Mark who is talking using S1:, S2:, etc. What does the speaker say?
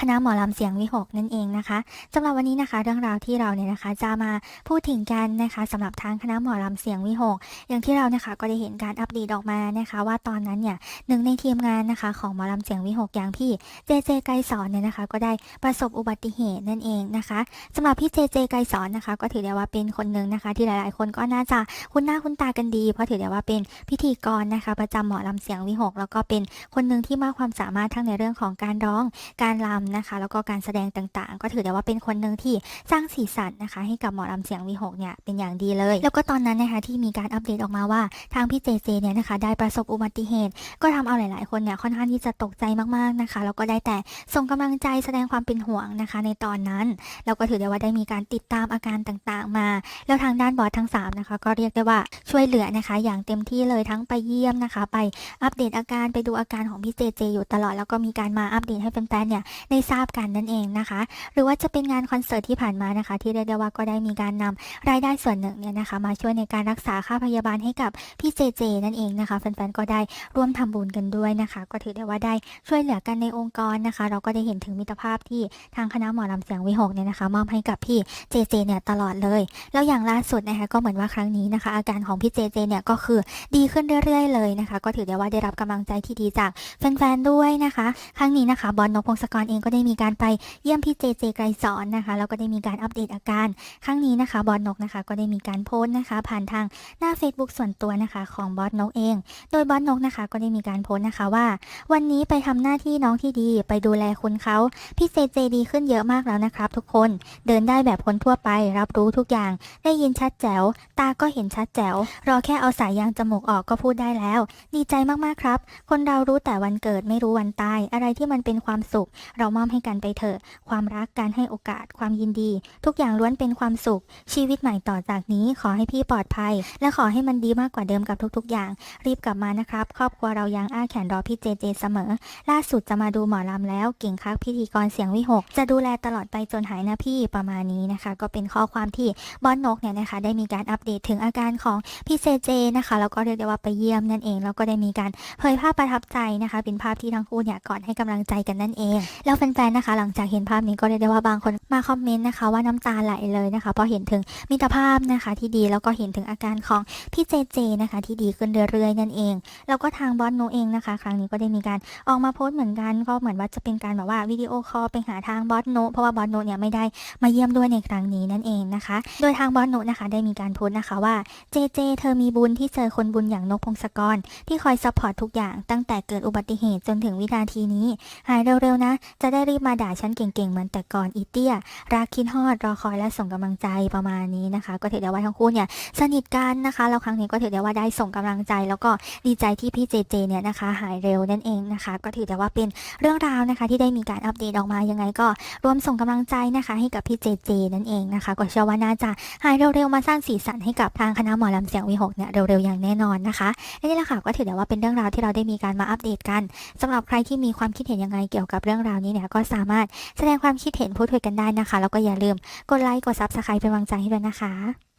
S1: คณะหมอลำเสียงวิหกนั่นเองนะคะสำหรับวันนี้นะคะ เรื่องราวที่เราเนี่ยนะคะ จะมาพูดถึงกันนะคะสำหรับทางคณะหมอลำเสียงวิหกอย่างที่เรานะคะก็ได้เห็นการอัปเดตออกมานะคะ ว่าตอนนั้นเนี่ยหนึ่งในทีมงานนะคะ ของหมอลำเสียงวิหกอย่างพี่เจเจไกสอนเนี่ยนะคะ ก็ได้ประสบอุบัติเหตุนั่นเองนะคะสำหรับพี่เจเจไกสอนนะคะ ก็ถือได้ว่าเป็นคนหนึ่งนะคะ ที่หลาย ๆ คนก็น่าจะคุ้นหน้าคุ้นตากันดี เพราะถือได้ว่าเป็นพิธีกรนะคะ ประจำหมอลำเสียงวิหกแล้วก็เป็นคนหนึ่งที่มากความสามารถทั้งในเรื่องของการร้อง การรำนะคะ แล้วก็การแสดงต่างๆ ก็ถือได้ว่าเป็นคนหนึ่งที่สร้างสีสันนะคะ ให้กับหมอลำเสียงวีหกเนี่ยเป็นอย่างดีเลย แล้วก็ตอนนั้นนะคะที่มีการอัปเดตออกมาว่าทางพี่เจเจเนี่ยนะคะได้ประสบอุบัติเหตุ ก็ทำเอาหลาย ๆ คนเนี่ยค่อนข้างที่จะตกใจมากๆนะคะ แล้วก็ได้แต่ส่งกำลังใจแสดงความเป็นห่วงนะคะ ในตอนนั้นแล้วก็ถือได้ว่าได้มีการติดตามอาการต่างๆ มา แล้วทางด้านบอสทั้งสามนะคะก็เรียกได้ว่าช่วยเหลือนะคะ อย่างเต็มที่เลยทั้งไปเยี่ยมนะคะ ไปอัปเดตอาการไปดูอาการของพี่เจเจอยู่ตลอดแล้วก็มีการมาอัปเดตให้แฟนๆเนี่ยได้ทราบกันนั่นเองนะคะ หรือว่าจะเป็นงานคอนเสิร์ตที่ผ่านมานะคะ ที่เรียกได้ว่าก็ได้มีการนำรายได้ส่วนหนึ่งเนี่ยนะคะมาช่วยในการรักษาค่าพยาบาลให้กับพี่เจเจนั่นเองนะคะแฟนๆก็ได้ร่วมทำบุญกันด้วยนะคะ ก็ถือได้ว่าได้ช่วยเหลือกันในองค์กรนะคะ เราก็ได้เห็นถึงมิตรภาพที่ทางคณะหมอลำเสียงวิหกเนี่ยนะคะมอบให้กับพี่เจเจเนี่ยตลอดเลย แล้วอย่างล่าสุดนะคะก็เหมือนว่าครั้งนี้นะคะ อาการของพี่เจเจเนี่ยก็คือดีขึ้นเรื่อยๆเลยนะคะ ก็ถือได้ว่าได้รับกำลังใจที่ดีจากแฟนๆด้วยนะคะ ครั้งนี้นะคะบอลนพพงศกรเองก็ได้มีการไปเยี่ยมพี่เจเจไกรสอนนะคะแล้วก็ได้มีการอัปเดตอาการครั้งนี้นะคะบอลนกนะคะก็ได้มีการโพสต์นะคะ ผ่านทางหน้า Facebook ส่วนตัวนะคะของบอสนกเอง โดยบอสนกนะคะก็ได้มีการโพสต์นะคะว่า วันนี้ไปทำหน้าที่น้องที่ดีไปดูแลคุณเขาพี่เจเจดีขึ้นเยอะมากแล้วนะครับ ทุกคนเดินได้แบบคนทั่วไป รับรู้ทุกอย่าง ได้ยินชัดแจ๋ว ตาก็เห็นชัดแจ๋ว รอแค่เอาสายยางจมูกออกก็พูดได้แล้ว ดีใจมากๆครับ คนเรารู้แต่วันเกิดไม่รู้วันตาย อะไรที่มันเป็นความสุขเรามอบให้กันไปเถอะ ความรักการให้โอกาส ความยินดี ทุกอย่างล้วนเป็นความสุข ชีวิตใหม่ต่อจากนี้ขอให้พี่ปลอดภัย และขอให้มันดีมากกว่าเดิมกับทุกๆ อย่าง รีบกลับมานะครับ ครอบครัวเรายังอ้าแขนรอพี่เจเจเสมอ ล่าสุดจะมาดูหมอลำแล้ว เก่งคักพิธีกรเสียงวิหก จะดูแลตลอดไปจนหายนะพี่ประมาณนี้นะคะ ก็เป็นข้อความที่บอนนกเนี่ยนะคะได้มีการอัปเดตถึงอาการของพี่เจเจนะคะแล้วก็เรียกได้ว่าไปเยี่ยมนั่นเองแล้วก็ได้มีการเผยภาพประทับใจนะคะ เป็นภาพที่ทั้งคู่เนี่ยกอดให้กำลังใจกันนั่นเองแล้วแฟนๆนะคะ หลังจากเห็นภาพนี้ก็เรียกได้ว่าบางคนมาคอมเมนต์นะคะว่าน้ำตาไหลเลยนะคะเพราะเห็นถึงมิตรภาพนะคะที่ดีแล้วก็เห็นถึงอาการของพี่เจเจนะคะที่ดีขึ้นเรื่อยๆนั่นเอง แล้วก็ทางบอสโนเองนะคะ ครั้งนี้ก็ได้มีการออกมาโพสต์เหมือนกันก็เหมือนว่าจะเป็นการแบบว่าวิดีโอคอลไปหาทางบอสโนเพราะว่าบอสโนเนี่ยไม่ได้มาเยี่ยมด้วยในครั้งนี้นั่นเองนะคะ โดยทางบอสโนนะคะได้มีการโพสต์นะคะว่าเจเจเธอมีบุญที่เจอคนบุญอย่างนกพงศกรที่คอยซัพพอร์ตทุกอย่างตั้งแต่เกิดอุบัติเหตุจนถึงวินาทีนี้ หายเร็วๆนะจะได้รีบมาด่าฉันเก่งๆ เหมือนแต่ก่อนอีเตี้ย รักคิดฮอดรอคอยและส่งกำลังใจประมาณนี้นะคะ ก็ถือได้ว่าทั้งคู่เนี่ยสนิทกันนะคะแล้วครั้งนี้ก็ถือได้ว่าได้ส่งกำลังใจ แล้วก็ดีใจที่พี่เจเจเนี่ยนะคะ หายเร็วนั่นเองนะคะ ก็ถือได้ว่าเป็นเรื่องราวนะคะ ที่ได้มีการอัปเดตออกมายังไงก็รวมส่งกำลังใจนะคะ ให้กับพี่เจเจนั่นเองนะคะ ก็เชื่อว่าน่าจะหายเร็วๆมาสร้างสีสันให้กับทางคณะหมอลำเสียงวีหกเนี่ยเร็วๆอย่างแน่นอนนะคะและนี่แหละค่ะก็ถือได้ว่าเป็นเรื่องราวที่เราได้มีการมาอัปเดตกันสำหรับใครที่มีความคิดเห็นยังไงเกี่ยวกับเรื่องราวนี้เนี่ยก็สามารถแสดงความคิดเห็นพูดคุยกันได้นะคะ แล้วก็อย่าลืมกดไลค์กดซับสไครป์เป็นกำลังใจให้ด้วยนะคะ